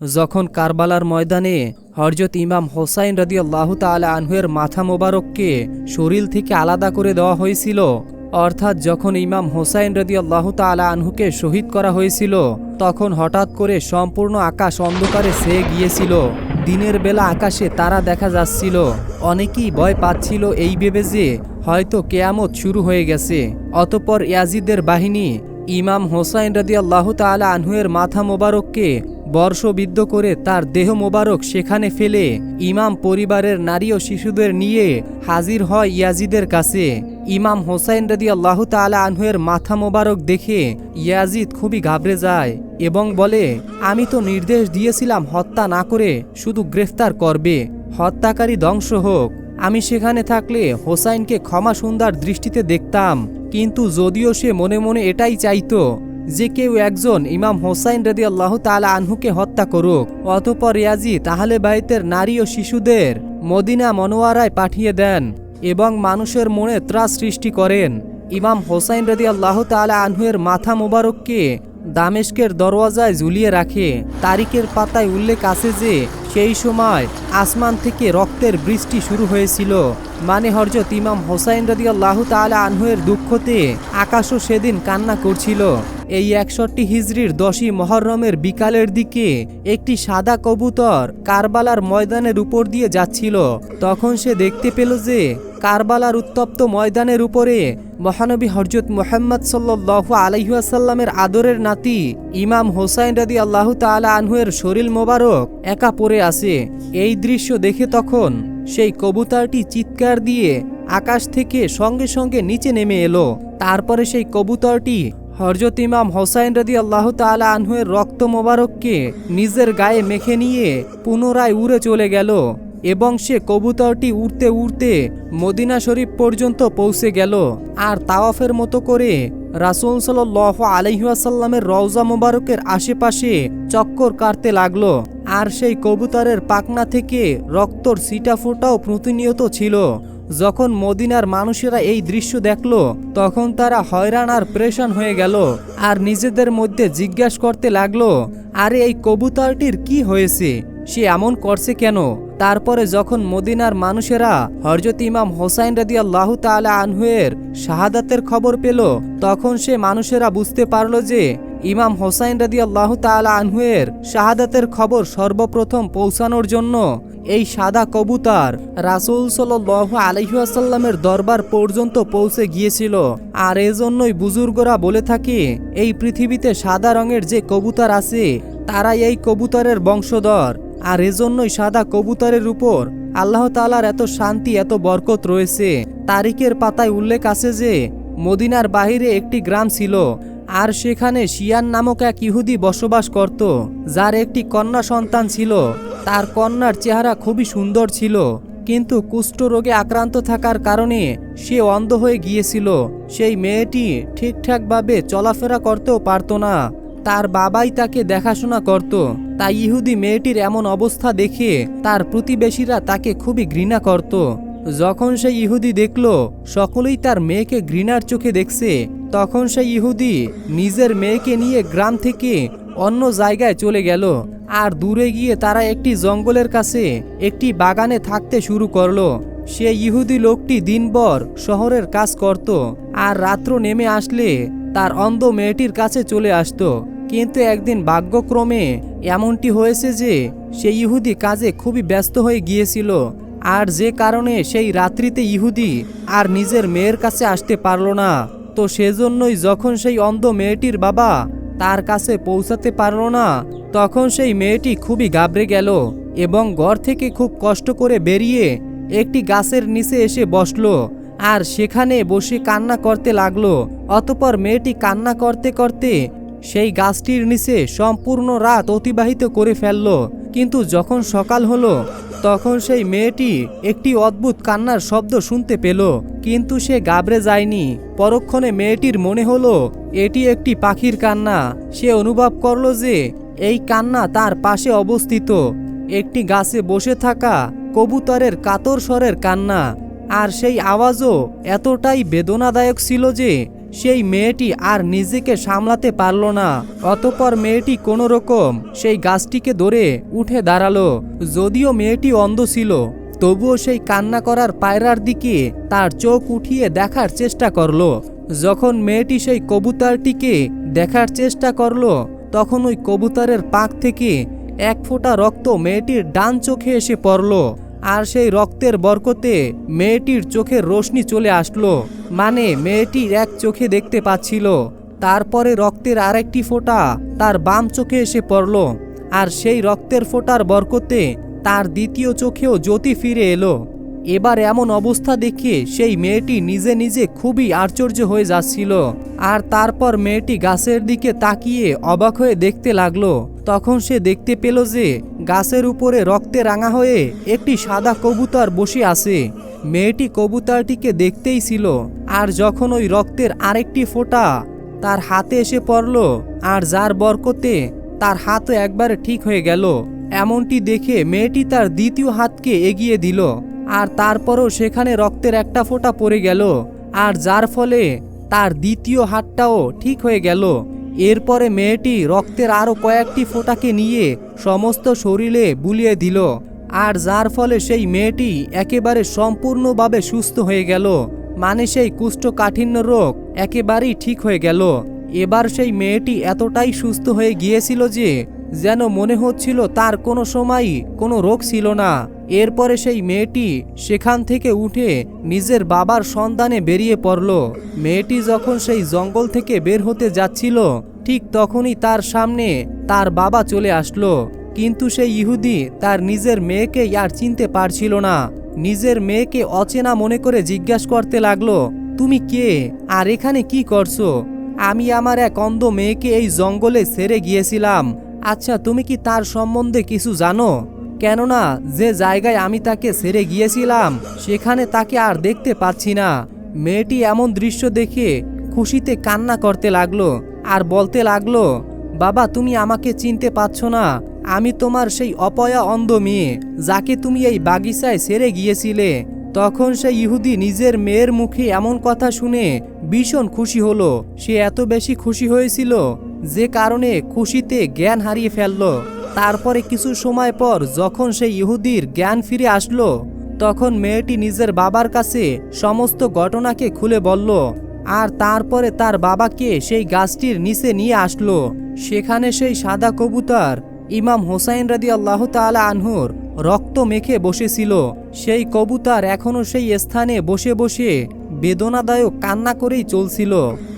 যখন কারবালার ময়দানে হরজত ইমাম হোসাইন রদি আল্লাহ তালা আনহুয়ের মাথা মোবারককে শরীর থেকে আলাদা করে দেওয়া হয়েছিল, অর্থাৎ যখন ইমাম হোসাইন রদি আল্লাহ তালা আনহুকে শহীদ করা হয়েছিল, তখন হঠাৎ করে সম্পূর্ণ আকাশ অন্ধকারে সেয়ে গিয়েছিল। দিনের বেলা আকাশে তারা দেখা যাচ্ছিল। অনেকেই ভয় পাচ্ছিল এই ভেবে যে হয়তো কেয়ামত শুরু হয়ে গেছে। অতপর ইয়াজিদের বাহিনী ইমাম হোসাইন রদি আল্লাহ তালা আনহুয়ের মাথা মোবারককে বর্ষবিদ্ধ করে তার দেহ মোবারক সেখানে ফেলে ইমাম পরিবারের নারী ও শিশুদের নিয়ে হাজির হয় ইয়াজিদের কাছে। ইমাম হোসাইন রদি আল্লাহ তালা আনহুয়ের মাথা মোবারক দেখে ইয়াজিদ খুবই ঘাবড়ে যায় এবং বলে, আমি তো নির্দেশ দিয়েছিলাম হত্যা না করে শুধু গ্রেফতার করবে, হত্যাকারী ধ্বংস হোক। আমি সেখানে থাকলে হোসাইনকে ক্ষমা সুন্দর দৃষ্টিতে দেখতাম, কিন্তু যদিও সে মনে মনে এটাই চাইতো। যে কেউ একজন ইমাম হোসাইন রেদি আল্লাহ তালা আনহুকে হত্যা করুক, অতপর রিয়াজি তাহলে বাইতের নারী ও শিশুদের মদিনা মনোয়ারায় পাঠিয়ে দেন এবং মানুষের মনে ত্রাস সৃষ্টি করেন। ইমাম হোসাইন রদি আল্লাহ তালা আনহুয়ের মাথা মোবারককে দামেস্কের দরওয়াজায় ঝুলিয়ে রাখে। তারিখের পাতায় উল্লেখ আছে যে, সেই সময় আসমান থেকে রক্তের বৃষ্টি শুরু হয়েছিল। মানে হরজত ইমাম হোসাইন রদি আল্লাহ তালা আনহুয়ের দুঃখতে আকাশও সেদিন কান্না করছিল। এই একষট্টি হিজড়ির দশই মহরমের বিকালের দিকে একটি সাদা কবুতর কারবালার ময়দানের উপর দিয়ে যাচ্ছিল। তখন সে দেখতে পেল যে কারবালার উত্তপ্ত ময়দানের উপরে মহানবী হরজত মোহাম্মদ সাল্লাহ আলহিহাসাল্লামের আদরের নাতি ইমাম হোসাইন রাদি আল্লাহ তালা আনহুয়ের শরীর মোবারক একা পড়ে আছে। এই দৃশ্য দেখে তখন সেই কবুতরটি চিৎকার দিয়ে আকাশ থেকে সঙ্গে সঙ্গে নিচে নেমে এলো। তারপরে সেই কবুতরটি হরজত ইমাম হোসাইন রদি আল্লাহ তালা আনহুয়ের রক্ত মোবারককে নিজের গায়ে মেখে নিয়ে পুনরায় উড়ে চলে গেল এবং সে কবুতরটি উড়তে উড়তে মদিনা শরীফ পর্যন্ত পৌঁছে গেল। আর তাওয়াফের মতো করে রাসুল সাল আলহিহাসাল্লামের রওজা মোবারকের আশেপাশে চক্কর কাটতে লাগল। আর সেই কবুতরের পাকনা থেকে রক্তর সিটা ফোটাও প্রতিনিয়ত ছিল। যখন মদিনার মানুষেরা এই দৃশ্য দেখল, তখন তারা হয়রান আর প্রেশান হয়ে গেল আর নিজেদের মধ্যে জিজ্ঞাসা করতে লাগল, আরে, এই কবুতরটির কি হয়েছে? সে এমন করছে কেন? তারপরে যখন মদিনার মানুষেরা হরজত ইমাম হোসাইন রাদি আল্লাহ তালা আনহুয়ের শাহাদাতের খবর পেল, তখন সে মানুষেরা বুঝতে পারল যে ইমাম হোসাইন রাদি আল্লাহ তালা আনহুয়ের শাহাদাতের খবর সর্বপ্রথম পৌঁছানোর জন্য এই সাদা কবুতার রাসুল সাল আলহিহাসাল্লামের দরবার পর্যন্ত পৌঁছে গিয়েছিল। আর এজন্যই বুজুর্গরা বলে থাকে, এই পৃথিবীতে সাদা রঙের যে কবুতর আছে, তারাই এই কবুতরের বংশধর। আর এজন্যই সাদা কবুতরের উপর আল্লাহ তালার এত শান্তি, এত বরকত রয়েছে। তারিখের পাতায় উল্লেখ আছে যে, মদিনার বাহিরে একটি গ্রাম ছিল, আর সেখানে শিয়ান নামক এক ইহুদি বসবাস করত, যার একটি কন্যা সন্তান ছিল। তার কন্যার চেহারা খুবই সুন্দর ছিল, কিন্তু কুষ্ঠ রোগে আক্রান্ত থাকার কারণে সে অন্ধ হয়ে গিয়েছিল। সেই মেয়েটি ঠিকঠাকভাবে চলাফেরা করতেও পারত না। তার বাবাই তাকে দেখাশোনা করত। তাই ইহুদি মেয়েটির এমন অবস্থা দেখে তার প্রতিবেশীরা তাকে খুবই ঘৃণা করত। যখন সে ইহুদি দেখল, সকলেই তার মেয়েকে ঘৃণার চোখে দেখছে। তখন সে ইহুদি নিজের মেয়েকে নিয়ে গ্রাম থেকে অন্য জায়গায় চলে গেল আর দূরে গিয়ে তারা একটি জঙ্গলের কাছে একটি বাগানে থাকতে শুরু করল। সে ইহুদি লোকটি দিনভর শহরের কাজ করত আর রাত্র নেমে আসলে তার অন্ধ মেয়েটির কাছে চলে আসতো। কিন্তু একদিন ভাগ্যক্রমে এমনটি হয়েছে যে সেই ইহুদি কাজে খুবই ব্যস্ত হয়ে গিয়েছিল, আর যে কারণে সেই রাত্রিতে ইহুদি আর নিজের মেয়ের কাছে আসতে পারল না। তো সেজন্যই যখন সেই অন্ধ মেয়েটির বাবা তার কাছে পৌঁছাতে পারল না, তখন সেই মেয়েটি খুবই গাবড়ে গেল এবং ঘর থেকে খুব কষ্ট করে বেরিয়ে একটি গাছের নিচে এসে বসল, আর সেখানে বসে কান্না করতে লাগল। অতপর মেয়েটি কান্না করতে করতে সেই গাছটির নিচে সম্পূর্ণ রাত অতিবাহিত করে ফেলল। কিন্তু যখন সকাল হলো, তখন সেই মেয়েটি একটি অদ্ভুত কান্নার শব্দ শুনতে পেল। কিন্তু সে গাবড়ে যায়নি। পরক্ষণে মেয়েটির মনে হলো, এটি একটি পাখির কান্না। সে অনুভব করল যে, এই কান্না তার পাশে অবস্থিত। একটি গাছে বসে থাকা কবুতরের কাতর স্বরের কান্না। আর সেই আওয়াজও এতটাই বেদনাদায়ক ছিল যে সেই মেয়েটি আর নিজেকে সামলাতে পারল না। অতপর মেয়েটি কোনো রকম সেই গাছটিকে ধরে উঠে দাঁড়াল। যদিও মেয়েটি অন্ধ ছিল, তবুও সেই কান্না করার পায়রার দিকে তার চোখ উঠিয়ে দেখার চেষ্টা করল। যখন মেয়েটি সেই কবুতরটিকে দেখার চেষ্টা করল, তখন ওই কবুতরের পাক থেকে এক ফোঁটা রক্ত মেয়েটির ডান চোখে এসে পড়ল। আর সেই রক্তের বরকতে মেয়েটির চোখের রোশনি চলে আসলো। মানে মেয়েটির এক চোখে দেখতে পাচ্ছিল। তারপরে রক্তের আরেকটি ফোঁটা তার বাম চোখে এসে পড়ল আর সেই রক্তের ফোঁটার বরকতে তার দ্বিতীয় চোখেও জ্যোতি ফিরে এলো। এবার এমন অবস্থা দেখে সেই মেয়েটি নিজে নিজে খুবই আশ্চর্য হয়ে যাচ্ছিল। আর তারপর মেয়েটি গাছের দিকে তাকিয়ে অবাক হয়ে দেখতে লাগল। তখন সে দেখতে পেল যে গাছের উপরে রক্তে রাঙা হয়ে একটি সাদা কবুতর বসে আছে। মেয়েটি কবুতরটিকে দেখতেই ছিল। আর যখন ওই রক্তের আরেকটি ফোঁটা তার হাতে এসে পড়ল আর যার বরকতে তার হাতও একবারে ঠিক হয়ে গেল, এমনটি দেখে মেয়েটি তার দ্বিতীয় হাতকে এগিয়ে দিল। আর তারপরও সেখানে রক্তের একটা ফোঁটা পড়ে গেল। আর যার ফলে তার দ্বিতীয় হাতটাও ঠিক হয়ে গেল। এরপরে মেয়েটি রক্তের আরও কয়েকটি ফোঁটাকে নিয়ে সমস্ত শরীরে বুলিয়ে দিল। আর যার ফলে সেই মেয়েটি একেবারে সম্পূর্ণভাবে সুস্থ হয়ে গেল। মানে সেই কুষ্ঠকাঠিন্য রোগ একেবারেই ঠিক হয়ে গেল। এবার সেই মেয়েটি এতটাই সুস্থ হয়ে গিয়েছিল যে যেন মনে হচ্ছিল তার কোনো সময়ই কোনো রোগ ছিল না। এরপরে সেই মেয়েটি সেখান থেকে উঠে নিজের বাবার সন্ধানে বেরিয়ে পড়ল। মেয়েটি যখন সেই জঙ্গল থেকে বের হতে যাচ্ছিল, ঠিক তখনই তার সামনে তার বাবা চলে আসলো। কিন্তু সেই ইহুদি তার নিজের মেয়েকে আর চিনতে পারছিল না। নিজের মেয়েকে অচেনা মনে করে জিজ্ঞাসা করতে লাগল, তুমি কে? আর এখানে কি করছ? আমি আমার এক অন্ধ মেয়েকে এই জঙ্গলে ছেড়ে গিয়েছিলাম। আচ্ছা তুমি কি তার সম্বন্ধে কিছু জানো? কেননা যে জায়গায় আমি তাকে ছেড়ে গিয়েছিলাম, সেখানে তাকে আর দেখতে পাচ্ছি না। মেয়েটি এমন দৃশ্য দেখে খুশিতে কান্না করতে লাগল আর বলতে লাগল, বাবা, তুমি আমাকে চিনতে পারছ না। আমি তোমার সেই অপয়া অন্ধ মেয়ে যাকে তুমি এই বাগিচায় ছেড়ে গিয়েছিলে। তখন সেই ইহুদি নিজের মেয়ের মুখে এমন কথা শুনে ভীষণ খুশি হলো। সে এত বেশি খুশি হয়েছিল যে কারণে খুশিতে জ্ঞান হারিয়ে ফেলল। তারপরে কিছু সময় পর যখন সেই ইহুদির জ্ঞান ফিরে আসলো, তখন মেয়েটি নিজের বাবার কাছে সমস্ত ঘটনাকে খুলে বলল, আর তারপরে তার বাবাকে সেই গাছটির নিচে নিয়ে আসলো। সেখানে সেই সাদা কবুতর ইমাম হোসাইন রাদি আল্লাহ তালা আনহুর রক্ত মেখে বসেছিল। সেই কবুতর এখনও সেই স্থানে বসে বসে বেদনাদায়ক কান্না করেই চলছিল।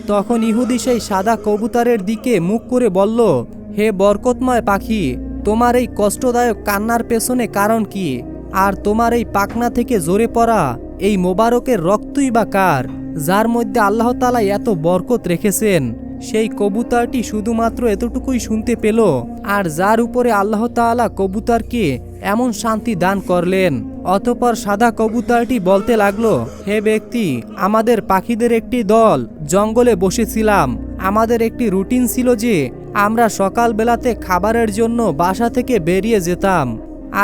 তখন ইহুদি সেই সাদা কবুতরের দিকে মুখ করে বলল, হে বরকতময় পাখি তোমার এই কষ্টদায়ক কান্নার পেছনে কারণ কি? আর তোমার এই পাখনা থেকে জোরে পড়া এই মোবারকের রক্তই বা কার, যার মধ্যে আল্লাহ তালা এত বরকত রেখেছেন? সেই কবুতরটি শুধুমাত্র এতটুকুই শুনতে পেল, আর যার উপরে আল্লাহ তাআলা কবুতরকে এমন শান্তি দান করলেন। অতপর সাদা কবুতরটি বলতে লাগল, হে ব্যক্তি, আমাদের পাখিদের একটি দল, জঙ্গলে বসেছিলাম। আমাদের একটি রুটিন ছিল যে আমরা সকালবেলাতে খাবারের জন্য বাসা থেকে বেরিয়ে যেতাম।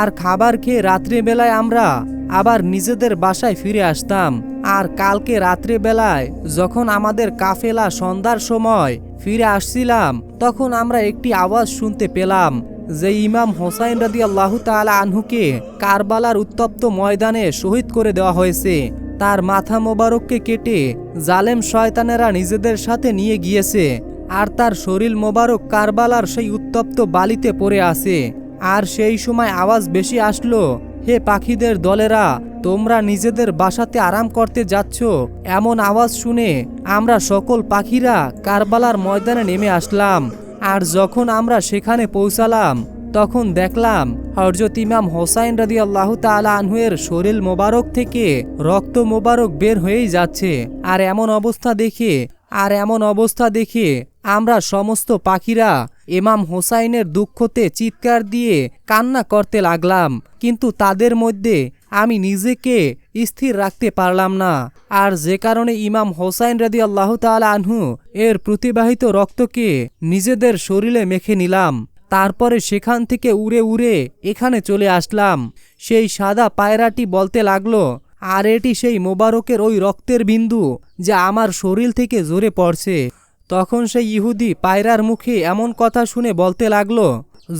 আর খাবার খেয়ে রাত্রিবেলায় আমরা আবার নিজেদের বাসায় ফিরে আসতাম। আর কালকে রাত্রিবেলায় যখন আমাদের কাফেলা সন্ধ্যার সময় ফিরে আসছিলাম, তখন আমরা একটি আওয়াজ শুনতে পেলাম যে ইমাম হোসাইন রাদি আল্লাহ তালা আনহুকে কারবালার উত্তপ্ত ময়দানে শহীদ করে দেওয়া হয়েছে। তার মাথা মোবারককে কেটে জালেম শয়তানেরা নিজেদের সাথে নিয়ে গিয়েছে। আর তার শরীর মোবারক কারবালার সেই উত্তপ্ত বালিতে পড়ে আছে। আর সেই সময় আওয়াজ বেশি আসলো, হে পাখিদের দলেরা, তোমরা নিজেদের বাসাতে আরাম করতে যাচ্ছ? এমন আওয়াজ শুনে আমরা সকল পাখিরা কারবালার ময়দানে নেমে আসলাম। আর যখন আমরা সেখানে পৌঁছালাম, তখন দেখলাম হরজত ইমাম হোসাইন রাদি আল্লাহ তালা আনহুয়ের শরীর মোবারক থেকে রক্ত মোবারক বের হয়েই যাচ্ছে। আর এমন অবস্থা দেখে আর এমন অবস্থা দেখে আমরা সমস্ত পাখিরা ইমাম হোসাইনের দুঃখতে চিৎকার দিয়ে কান্না করতে লাগলাম। কিন্তু তাদের মধ্যে আমি নিজেকে স্থির রাখতে পারলাম না। আর যে কারণে ইমাম হোসাইন রাদি আল্লাহ তালা আনহু এর প্রতিবাহিত রক্তকে নিজেদের শরীরে মেখে নিলাম। তারপরে সেখান থেকে উড়ে উড়ে এখানে চলে আসলাম। সেই সাদা পায়রাটি বলতে লাগল আর এটি সেই মোবারকের ওই রক্তের বিন্দু যা আমার শরীর থেকে জোরে পড়ছে। তখন সেই ইহুদি পায়রার মুখে এমন কথা শুনে বলতে লাগল,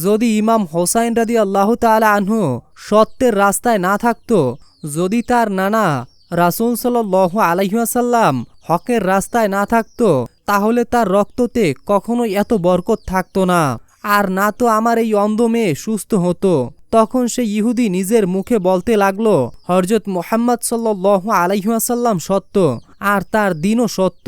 যদি ইমাম হোসাইন রাদি আল্লাহ তালা আনহু সত্যের রাস্তায় না থাকতো, যদি তার নানা রাসুল সাল আলাইহাসাল্লাম হকের রাস্তায় না থাকতো, তাহলে তার রক্ততে কখনোই এত বরকত থাকতো না। আর না তো আমার এই অন্ধ মেয়ে সুস্থ হতো। তখন সে ইহুদি নিজের মুখে বলতে লাগল হরজত মোহাম্মদ সাল্লাহ আলাইহাসাল্লাম সত্য, আর তার দিনও সত্য।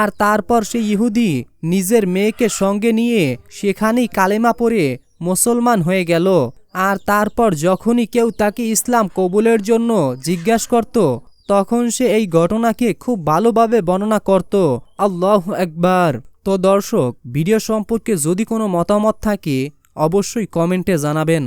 আর তারপর সে ইহুদি নিজের মেয়েকে সঙ্গে নিয়ে সেখানেই কালেমা পড়ে মুসলমান হয়ে গেল। আর তারপর যখনই কেউ তাকে ইসলাম কবুলের জন্য জিজ্ঞাসা করত, তখন সে এই ঘটনাকে খুব ভালোভাবে বর্ণনা করত। আল্লাহ একবার তো দর্শক, ভিডিও সম্পর্কে যদি কোনো মতামত থাকে, অবশ্যই কমেন্টে জানাবেন।